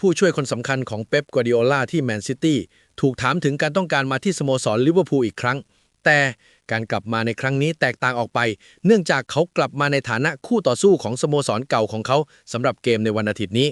ผู้ช่วยคนสำคัญของเป๊ปกัวดิโอลาที่แมนซิตี้ถูกถามถึงการต้องการมาที่สโมสรลิเวอร์พูลอีกครั้ง แต่การกลับมาในครั้งนี้แตกต่างออกไป เนื่องจากเขากลับมาในฐานะคู่ต่อสู้ของสโมสรเก่าของเขาสำหรับเกมในวันอาทิตย์นี้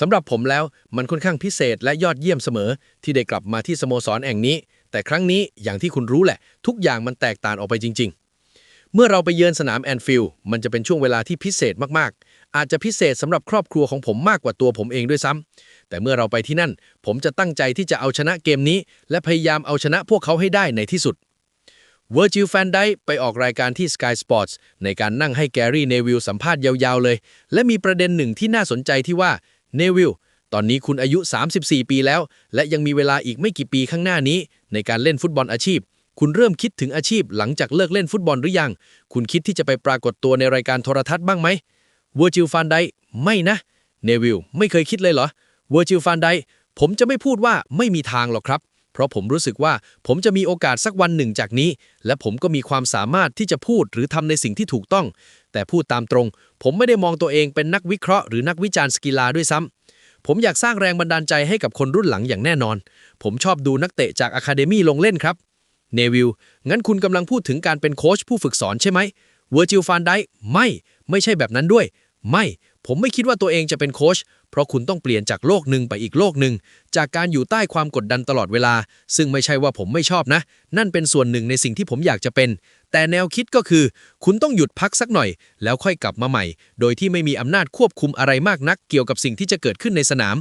สำหรับผมแล้วมันค่อนข้างพิเศษและยอดเยี่ยมเสมอ ที่ได้กลับมาที่สโมสรแห่งนี้ แต่ครั้งนี้อย่างที่คุณรู้แหละ ทุกอย่างมันแตกต่างออกไปจริง ๆ เมื่อเราไปเยือนสนามแอนฟิลด์มันจะเป็นช่วงเวลาที่พิเศษมากๆ อาจจะพิเศษสำหรับครอบครัวของผมมากกว่าตัวผมเองด้วยซ้ำแต่เมื่อเราไปที่นั่น ผมจะตั้งใจที่จะเอาชนะเกมนี้ และพยายามเอาชนะพวกเขาให้ได้ในที่สุดเวอร์จิลแฟนไดไปออกรายการที่ Sky Sports ในการนั่งให้แกรี่เนวิลสัมภาษณ์ยาวๆเลย และมีประเด็นหนึ่งที่น่าสนใจที่ว่าเนวิลตอนนี้คุณอายุ 34 ปีแล้ว และยังมีเวลาอีกไม่กี่ปีข้างหน้านี้ ในการเล่นฟุตบอลอาชีพ คุณเริ่มคิดถึงอาชีพหลังจากเลิกเล่นฟุตบอลหรือยัง คุณคิดที่จะไปปรากฏตัวในรายการโทรทัศน์บ้างไหม เวอร์จิลฟานไดไม่นะ เนวิลไม่เคยคิดเลยเหรอเวอร์จิลฟานไดผมจะไม่พูดว่าไม่มีทางหรอกครับ เพราะผมรู้สึกว่าผมจะมีโอกาสสักวันหนึ่งจากนี้ และผมก็มีความสามารถที่จะพูดหรือทำในสิ่งที่ถูกต้อง แต่พูดตามตรง ผมไม่ได้มองตัวเองเป็นนักวิเคราะห์หรือนักวิจารณ์สกีฬาด้วยซ้ำผมอยากสร้างแรงบันดาลใจให้กับคนรุ่นหลังอย่างแน่นอน ผมชอบดูนักเตะจากอะคาเดมี่ลงเล่นครับเนวิลงั้นคุณกำลังพูดถึงการเป็นโค้ชผู้ฝึกสอนใช่ไหมเวอร์จิลฟานไดไม่ ไม่ใช่แบบนั้นด้วย ไม่ ผมไม่คิดว่าตัวเองจะเป็นโค้ช เพราะคุณต้องเปลี่ยนจากโลกหนึ่งไปอีกโลกหนึ่ง จากการอยู่ใต้ความกดดันตลอดเวลา ซึ่งไม่ใช่ว่าผมไม่ชอบนะ นั่นเป็นส่วนหนึ่งในสิ่งที่ผมอยากจะเป็น แต่แนวคิดก็คือ คุณต้องหยุดพักสักหน่อย แล้วค่อยกลับมาใหม่ โดยที่ไม่มีอำนาจควบคุมอะไรมากนักเกี่ยวกับสิ่งที่จะเกิดขึ้นในสนาม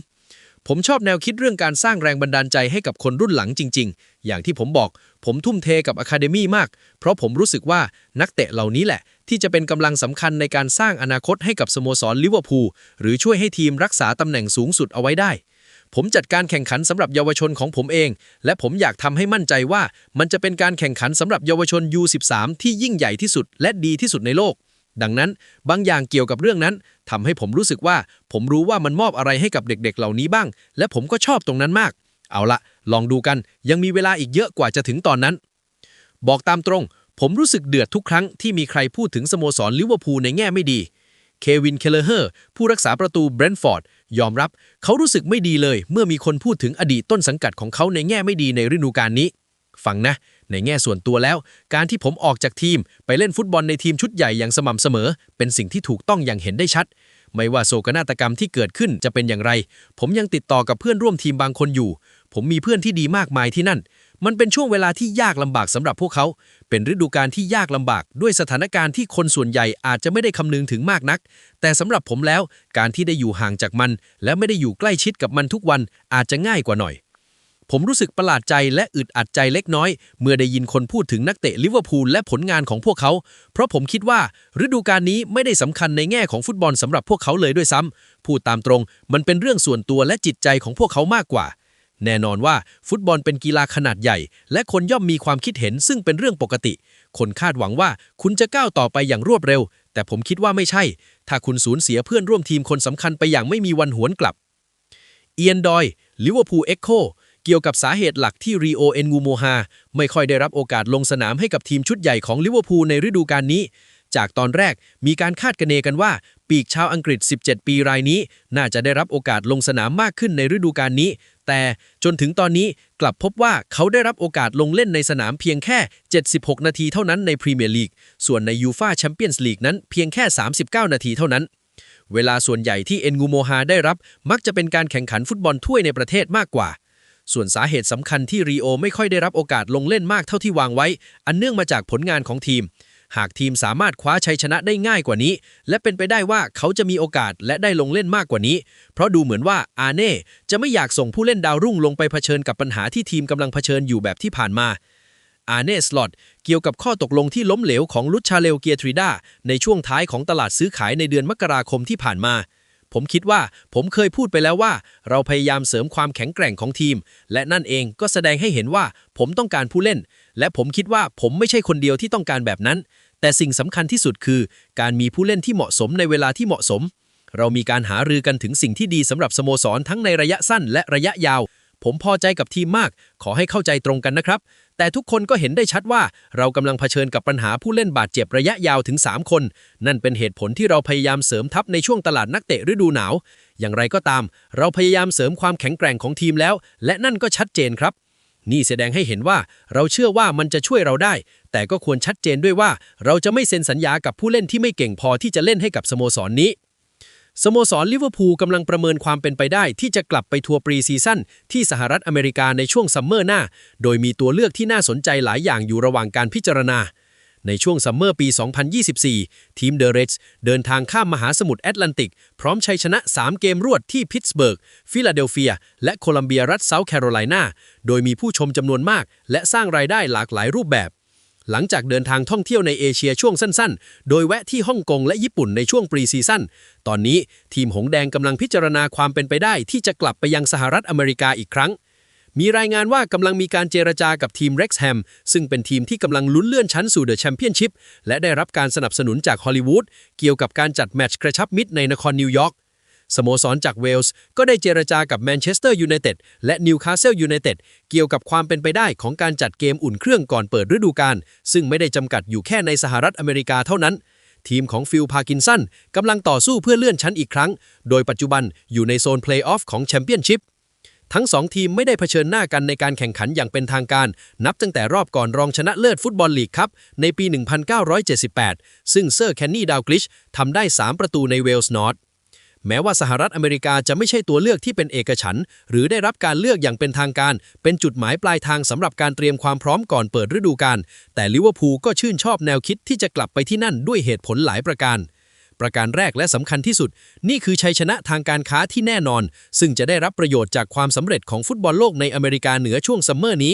ผมชอบแนวคิดเรื่องการสร้างแรงบันดาลใจให้กับคนรุ่นหลังจริง ๆ อย่างที่ผมบอก ผมทุ่มเทกับอะคาเดมี่มาก เพราะผมรู้สึกว่านักเตะเหล่านี้แหละ ที่จะเป็นกำลังสำคัญในการสร้างอนาคตให้กับสโมสรลิเวอร์พูลหรือช่วยให้ทีมรักษาตำแหน่งสูงสุดเอาไว้ได้ ผมจัดการแข่งขันสำหรับเยาวชนของผมเอง และผมอยากทำให้มั่นใจว่า มันจะเป็นการแข่งขันสำหรับเยาวชน U13 ที่ยิ่งใหญ่ที่สุด และดีที่สุดในโลกดังนั้นบางอย่างเกี่ยวกับเรื่องนั้น ทำให้ผมรู้สึกว่า ผมรู้ว่ามันมอบอะไรให้กับเด็กๆเหล่านี้บ้าง และผมก็ชอบตรงนั้นมาก เอาละลองดูกันยังมีเวลาอีกเยอะกว่าจะถึงตอนนั้น บอกตามตรง ผมรู้สึกเดือดทุกครั้งที่มีใครพูดถึงสโมสรลิเวอร์พูลในแง่ไม่ดีเควิน เคเลเฮอร์ ผู้รักษาประตูเบรนฟอร์ด ยอมรับ เขารู้สึกไม่ดีเลย เมื่อมีคนพูดถึงอดีตต้นสังกัดของเขาในแง่ไม่ดีในฤดูกาลนี้ ฟังนะ ในแง่ส่วนตัวแล้ว การที่ผมออกจากทีมไปเล่นฟุตบอลในทีมชุดใหญ่อย่างสม่ำเสมอ เป็นสิ่งที่ถูกต้องอย่างเห็นได้ชัด ไม่ว่าโศกนาฏกรรมที่เกิดขึ้นจะเป็นอย่างไร ผมยังติดต่อกับเพื่อนร่วมทีมบางคนอยู่ ผมมีเพื่อนที่ดีมากมายที่นั่น มันเป็นช่วงเวลาที่ยากลำบากสำหรับพวกเขา เป็นฤดูกาลที่ยากลำบาก ด้วยสถานการณ์ที่คนส่วนใหญ่อาจจะไม่ได้คำนึงถึงมากนัก แต่สำหรับผมแล้ว การที่ได้อยู่ห่างจากมัน และไม่ได้อยู่ใกล้ชิดกับมันทุกวันอาจจะง่ายกว่าหน่อย ผมรู้สึกประหลาดใจและอึดอัดใจเล็กน้อย เมื่อได้ยินคนพูดถึงนักเตะลิเวอร์พูลและผลงานของพวกเขา เพราะผมคิดว่าฤดูกาลนี้ไม่ได้สำคัญในแง่ของฟุตบอลสำหรับพวกเขาเลยด้วยซ้ำพูดตามตรง มันเป็นเรื่องส่วนตัวและจิตใจของพวกเขามากกว่า แน่นอนว่าฟุตบอลเป็นกีฬาขนาดใหญ่ และคนย่อมมีความคิดเห็นซึ่งเป็นเรื่องปกติ คนคาดหวังว่าคุณจะก้าวต่อไปอย่างรวดเร็ว แต่ผมคิดว่าไม่ใช่ ถ้าคุณสูญเสียเพื่อนร่วมทีมคนสำคัญไปอย่างไม่มีวันหวนกลับ เอียนดอยลิเวอร์พูลเอ็กโค เกี่ยวกับสาเหตุหลักที่รีโอเอนงูโมฮาไม่ค่อยได้รับโอกาสลงสนามให้กับทีมชุดใหญ่ของลิเวอร์พูลในฤดูกาลนี้ จากตอนแรกมีการคาดคะเนกันว่า ปีกชาวอังกฤษ 17 ปีรายนี้ น่าจะได้รับโอกาสลงสนามมากขึ้นในฤดูกาลนี้ แต่จนถึงตอนนี้กลับพบว่าเขาได้รับโอกาสลงเล่นในสนามเพียงแค่ 76 นาทีเท่านั้นในพรีเมียร์ลีกส่วนในยูฟาแชมเปี้ยนส์ลีกนั้นเพียงแค่ 39 นาทีเท่านั้นเวลาส่วนใหญ่ที่เอ็นงูโมฮาได้รับ มักจะเป็นการแข่งขันฟุตบอลถ้วยในประเทศมากกว่า ส่วนสาเหตุสำคัญที่รีโอไม่ค่อยได้รับโอกาสลงเล่นมากเท่าที่วางไว้ อันเนื่องมาจากผลงานของทีม หากทีมสามารถคว้าชัยชนะได้ง่ายกว่านี้ และเป็นไปได้ว่าเขาจะมีโอกาสและได้ลงเล่นมากกว่านี้ เพราะดูเหมือนว่าอาเน่จะไม่อยากส่งผู้เล่นดาวรุ่งลงไปเผชิญกับปัญหาที่ทีมกำลังเผชิญอยู่แบบที่ผ่านมาอาเน่สลอตเกี่ยวกับข้อตกลงที่ล้มเหลวของลุชชาเลวเกียทริดาในช่วงท้ายของตลาดซื้อขายในเดือนมกราคมที่ผ่านมา ผมคิดว่าผมเคยพูดไปแล้วว่า เราพยายามเสริมความแข็งแกร่งของทีม และนั่นเองก็แสดงให้เห็นว่า ผมต้องการผู้เล่น และผมคิดว่าผมไม่ใช่คนเดียวที่ต้องการแบบนั้น แต่สิ่งสำคัญที่สุดคือ การมีผู้เล่นที่เหมาะสมในเวลาที่เหมาะสม เรามีการหารือกันถึงสิ่งที่ดีสำหรับสโมสรทั้งในระยะสั้นและระยะยาว ผมพอใจกับทีมมาก ขอให้เข้าใจตรงกันนะครับ แต่ทุกคนก็เห็นได้ชัดว่าเรากำลังเผชิญกับปัญหาผู้เล่นบาดเจ็บระยะยาวถึง 3 คน นั่นเป็นเหตุผลที่เราพยายามเสริมทัพในช่วงตลาดนักเตะฤดูหนาว อย่างไรก็ตาม เราพยายามเสริมความแข็งแกร่งของทีมแล้ว และนั่นก็ชัดเจนครับ นี่แสดงให้เห็นว่าเราเชื่อว่ามันจะช่วยเราได้ แต่ก็ควรชัดเจนด้วยว่า เราจะไม่เซ็นสัญญากับผู้เล่นที่ไม่เก่งพอที่จะเล่นให้กับสโมสรนี้ สโมสรลิเวอร์พูลกำลังประเมินความเป็นไปได้ ที่จะกลับไปทัวร์ปรีซีซั่นที่สหรัฐอเมริกาในช่วงซัมเมอร์หน้า โดยมีตัวเลือกที่น่าสนใจหลายอย่างอยู่ระหว่างการพิจารณา ในช่วงซัมเมอร์ปี 2024 ทีมเดอะเรดส์เดินทางข้ามมหาสมุทรแอตแลนติก พร้อมชัยชนะ 3 เกมรวดที่พิตสเบิร์ก ฟิลาเดลเฟีย และโคลัมเบียรัฐเซาท์แคโรไลนา โดยมีผู้ชมจำนวนมาก และสร้างรายได้หลากหลายรูปแบบ หลังจากเดินทางท่องเที่ยวในเอเชียช่วงสั้นๆ โดยแวะที่ฮ่องกงและญี่ปุ่นในช่วงปรีซีซั่น ตอนนี้ทีมหงแดงกำลังพิจารณาความเป็นไปได้ ที่จะกลับไปยังสหรัฐอเมริกาอีกครั้ง มีรายงานว่ากำลังมีการเจรจากับทีมเร็กซ์แฮมซึ่งเป็นทีมที่กำลังลุ้นเลื่อนชั้นสู่เดอะแชมเปี้ยนชิพและได้รับการสนับสนุนจากฮอลลีวูดเกี่ยวกับการจัดแมตช์กระชับมิตรในนครนิวยอร์ก สโมสรจากเวลส์ก็ได้เจรจากับแมนเชสเตอร์ยูไนเต็ดและนิวคาสเซิลยูไนเต็ดเกี่ยวกับความเป็นไปได้ของการจัดเกมอุ่นเครื่องก่อนเปิดฤดูกาลซึ่งไม่ได้จำกัดอยู่แค่ในสหรัฐอเมริกาเท่านั้น ทีมของฟิลพาร์กินสันกำลังต่อสู้เพื่อเลื่อนชั้นอีกครั้ง โดยปัจจุบันอยู่ในโซนเพลย์ออฟของแชมเปี้ยนชิพทั้งสองทีมไม่ได้เผชิญหน้ากันในการแข่งขันอย่างเป็นทางการ นับตั้งแต่รอบก่อนรองชนะเลิศฟุตบอลลีกครับ ในปี 1978 ซึ่งเซอร์แคนนี่ดาวกลิชทำได้ 3 ประตูในเวลส์นอร์ท แม้ว่าสหรัฐอเมริกาจะไม่ใช่ตัวเลือกที่เป็นเอกฉันท์หรือได้รับการเลือกอย่างเป็นทางการ เป็นจุดหมายปลายทางสำหรับการเตรียมความพร้อมก่อนเปิดฤดูกาลแต่ลิเวอร์พูลก็ชื่นชอบแนวคิดที่จะกลับไปที่นั่นด้วยเหตุผลหลายประการประการแรกและสำคัญที่สุด นี่คือชัยชนะทางการค้าที่แน่นอน ซึ่งจะได้รับประโยชน์จากความสำเร็จของฟุตบอลโลกในอเมริกาเหนือช่วงซัมเมอร์นี้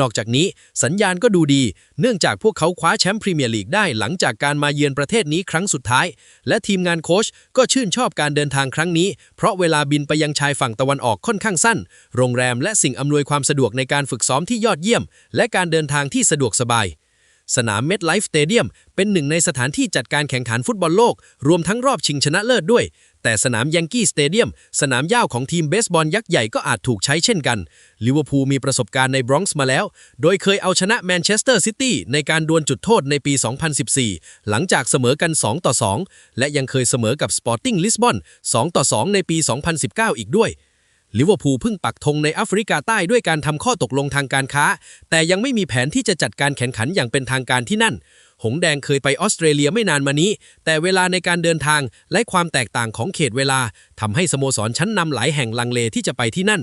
นอกจากนี้สัญญาณก็ดูดี เนื่องจากพวกเขาคว้าแชมป์พรีเมียร์ลีกได้หลังจากการมาเยือนประเทศนี้ครั้งสุดท้าย และทีมงานโค้ชก็ชื่นชอบการเดินทางครั้งนี้ เพราะเวลาบินไปยังชายฝั่งตะวันออกค่อนข้างสั้น โรงแรมและสิ่งอำนวยความสะดวกในการฝึกซ้อมที่ยอดเยี่ยม และการเดินทางที่สะดวกสบายสนามเมดไลฟ์สเตเดียมเป็นหนึ่งในสถานที่จัดการแข่งขันฟุตบอลโลก รวมทั้งรอบชิงชนะเลิศด้วย แต่สนามยังกี้สเตเดียมสนามหญ้าของทีมเบสบอลยักษ์ใหญ่ก็อาจถูกใช้เช่นกันลิเวอร์พูลมีประสบการณ์ในบรอนซ์มาแล้ว โดยเคยเอาชนะแมนเชสเตอร์ซิตี้ในการดวลจุดโทษในปี 2014 หลังจากเสมอกัน 2 ต่อ 2 และยังเคยเสมอกับสปอร์ติ้งลิสบอน 2 ต่อ 2 ในปี 2019 อีกด้วยลิเวอร์พูลเพิ่งปักธงในแอฟริกาใต้ด้วยการทำข้อตกลงทางการค้า แต่ยังไม่มีแผนที่จะจัดการแข่งขันอย่างเป็นทางการที่นั่น หงแดงเคยไปออสเตรเลียไม่นานมานี้ แต่เวลาในการเดินทางและความแตกต่างของเขตเวลาทำให้สโมสรชั้นนำหลายแห่งลังเลที่จะไปที่นั่น